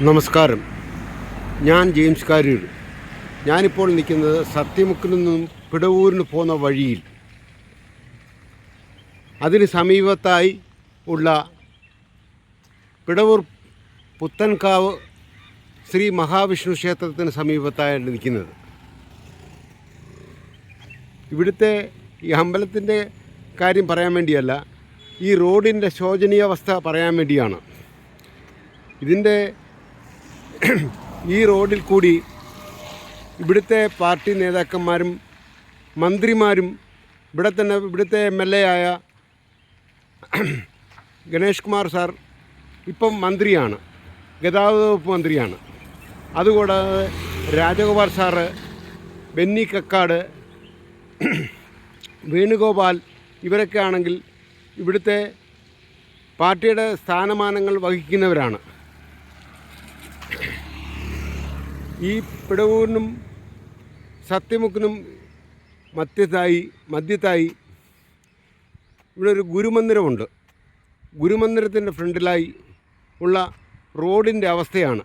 നമസ്കാരം. ഞാൻ ജെയിംസ് കാരൂർ. ഞാനിപ്പോൾ നിൽക്കുന്നത് സത്യമുക്കിൽ നിന്നും പിടവൂരിന് പോകുന്ന വഴിയിൽ. അതിന് സമീപത്തായി ഉള്ള പിടവൂർ പുത്തൻകാവ് ശ്രീ മഹാവിഷ്ണു ക്ഷേത്രത്തിന് സമീപത്തായാണ് നിൽക്കുന്നത്. ഇവിടുത്തെ ഈ അമ്പലത്തിന്റെ കാര്യം പറയാൻ വേണ്ടിയല്ല ഈ റോഡിന്റെ ശോചനീയാവസ്ഥ പറയാൻ വേണ്ടിയാണ്. ഇതിന്റെ ഈ റോഡിൽ കൂടി ഇവിടുത്തെ പാർട്ടി നേതാക്കന്മാരും മന്ത്രിമാരും ഇവിടെ തന്നെ ഇവിടുത്തെ എം എൽ എ ആയ ഗണേഷ് കുമാർ സാർ ഇപ്പം മന്ത്രിയാണ് ഗതാഗത വകുപ്പ് മന്ത്രിയാണ്. അതുകൂടാതെ രാജഗോപാൽ സാറ് ബെന്നി കക്കാട് വേണുഗോപാൽ ഇവരൊക്കെ ആണെങ്കിൽ ഇവിടുത്തെ പാർട്ടിയുടെ സ്ഥാനമാനങ്ങൾ വഹിക്കുന്നവരാണ്. ഈ പിടവൂരിനും സത്യമുക്കിനും മധ്യത്തായി മധ്യത്തായി ഇവിടെ ഒരു ഗുരുമന്ദിരമുണ്ട്. ഗുരുമന്ദിരത്തിന്റെ ഫ്രണ്ടിലായി ഉള്ള റോഡിന്റെ അവസ്ഥയാണ്.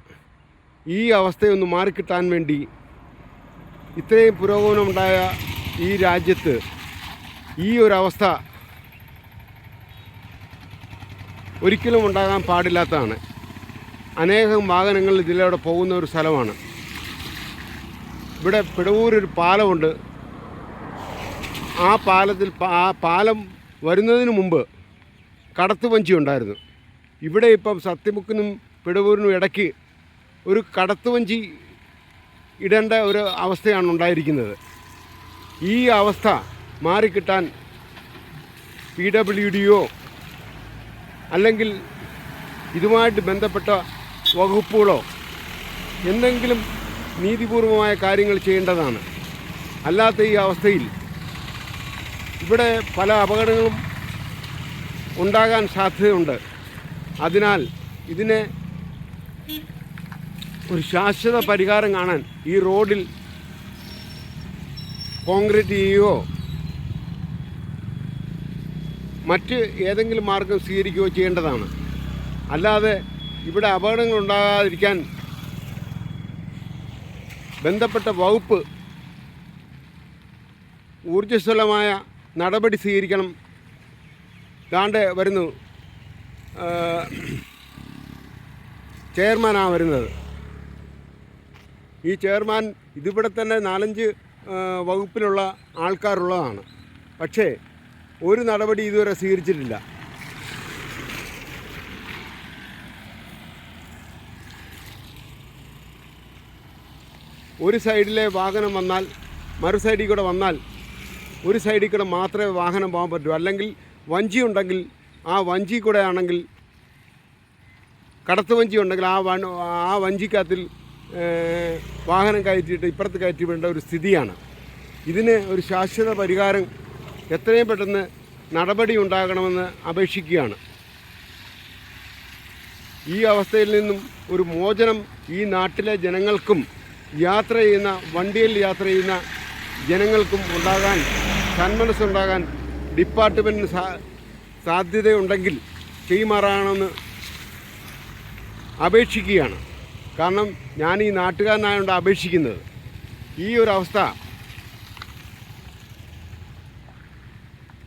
ഈ അവസ്ഥയൊന്ന് മാറിക്കിട്ടാൻ വേണ്ടി ഇത്രയും പുരോഗമനമുണ്ടായ ഈ രാജ്യത്ത് ഈ ഒരു അവസ്ഥ ഒരിക്കലും ഉണ്ടാകാൻ പാടില്ലാത്തതാണ്. അനേകം വാഹനങ്ങൾ ഇതിലൂടെ പോകുന്ന ഒരു സ്ഥലമാണ്. ഇവിടെ പിടവൂരൊരു പാലമുണ്ട്. ആ പാലത്തിൽ ആ പാലം വരുന്നതിന് മുമ്പ് കടത്തുവഞ്ചി ഉണ്ടായിരുന്നു. ഇവിടെ ഇപ്പം സത്യമുക്കിനും പിടവൂരിനും ഇടയ്ക്ക് ഒരു കടത്തുവഞ്ചി ഇടേണ്ട ഒരു അവസ്ഥയാണ് ഉണ്ടായിരിക്കുന്നത്. ഈ അവസ്ഥ മാറിക്കിട്ടാൻ പി ഡബ്ല്യു ഡിയോ അല്ലെങ്കിൽ ഇതുമായിട്ട് ബന്ധപ്പെട്ട വകുപ്പുകളോ എന്തെങ്കിലും നീതിപൂർവമായ കാര്യങ്ങൾ ചെയ്യേണ്ടതാണ്. അല്ലാത്ത ഈ അവസ്ഥയിൽ ഇവിടെ പല അപകടങ്ങളും ഉണ്ടാകാൻ സാധ്യതയുണ്ട്. അതിനാൽ ഇതിനെ ഒരു ശാശ്വത പരിഹാരം കാണാൻ ഈ റോഡിൽ കോൺക്രീറ്റ് ചെയ്യുകയോ മറ്റ് ഏതെങ്കിലും മാർഗം സ്വീകരിക്കുകയോ ചെയ്യേണ്ടതാണ്. അല്ലാതെ ഇവിടെ അപകടങ്ങൾ ഉണ്ടാകാതിരിക്കാൻ ബന്ധപ്പെട്ട വകുപ്പ് ഊർജസ്വലമായ നടപടി സ്വീകരിക്കണം. ദാണ്ട് വരുന്നു. ചെയർമാനാണ് വരുന്നത്. ഈ ചെയർമാൻ ഇതിവിടെ തന്നെ നാലഞ്ച് വകുപ്പിലുള്ള ആൾക്കാരുള്ളതാണ്. പക്ഷേ ഒരു നടപടി ഇതുവരെ സ്വീകരിച്ചിട്ടില്ല. ഒരു സൈഡിലെ വാഹനം വന്നാൽ മറു സൈഡിൽ കൂടെ വന്നാൽ ഒരു സൈഡിൽ കൂടെ മാത്രമേ വാഹനം പോകാൻ പറ്റൂ. അല്ലെങ്കിൽ വഞ്ചി ഉണ്ടെങ്കിൽ ആ വഞ്ചി കൂടെ ആണെങ്കിൽ കടത്ത് വഞ്ചി ഉണ്ടെങ്കിൽ ആ വൺ ആ വഞ്ചിക്കകത്തിൽ വാഹനം കയറ്റിയിട്ട് ഇപ്പുറത്ത് കയറ്റി വേണ്ട ഒരു സ്ഥിതിയാണ്. ഇതിന് ഒരു ശാശ്വത പരിഹാരം എത്രയും പെട്ടെന്ന് നടപടി ഉണ്ടാകണമെന്ന് അപേക്ഷിക്കുകയാണ്. ഈ അവസ്ഥയിൽ നിന്നും ഒരു മോചനം ഈ നാട്ടിലെ ജനങ്ങൾക്കും യാത്ര ചെയ്യുന്ന വണ്ടിയിൽ യാത്ര ചെയ്യുന്ന ജനങ്ങൾക്കും ഉണ്ടാകാൻ സന്മനസ്സുണ്ടാകാൻ ഡിപ്പാർട്ട്മെന്റിന് സാ സാധ്യതയുണ്ടെങ്കിൽ ചെയ്യുമാറാണെന്ന് അപേക്ഷിക്കുകയാണ്. കാരണം ഞാൻ ഈ നാട്ടുകാരനായതുകൊണ്ട് അപേക്ഷിക്കുന്നത് ഈ ഒരു അവസ്ഥ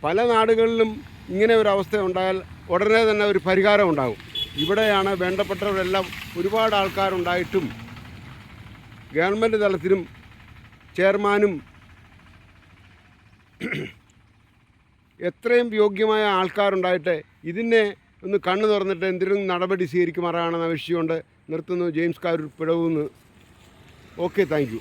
പല നാടുകളിലും ഇങ്ങനെ ഒരു അവസ്ഥ ഉണ്ടായാൽ ഉടനെ തന്നെ ഒരു പരിഹാരം ഉണ്ടാകും. ഇവിടെയാണ് വേണ്ടപ്പെട്ടവരെല്ലാം ഒരുപാട് ആൾക്കാരുണ്ടായിട്ടും ഗവൺമെന്റ് തലത്തിലും ചെയർമാനും എത്രയും യോഗ്യമായ ആൾക്കാരുണ്ടായിട്ട് ഇതിനെ ഒന്ന് കണ്ണു തുറന്നിട്ട് എന്തെങ്കിലും നടപടി സ്വീകരിക്കുമാറാണെന്ന് ആവശ്യമുണ്ട് നിർത്തുന്നു. ജെയിംസ് കാരൂർ പിഴവെന്ന്. Okay thank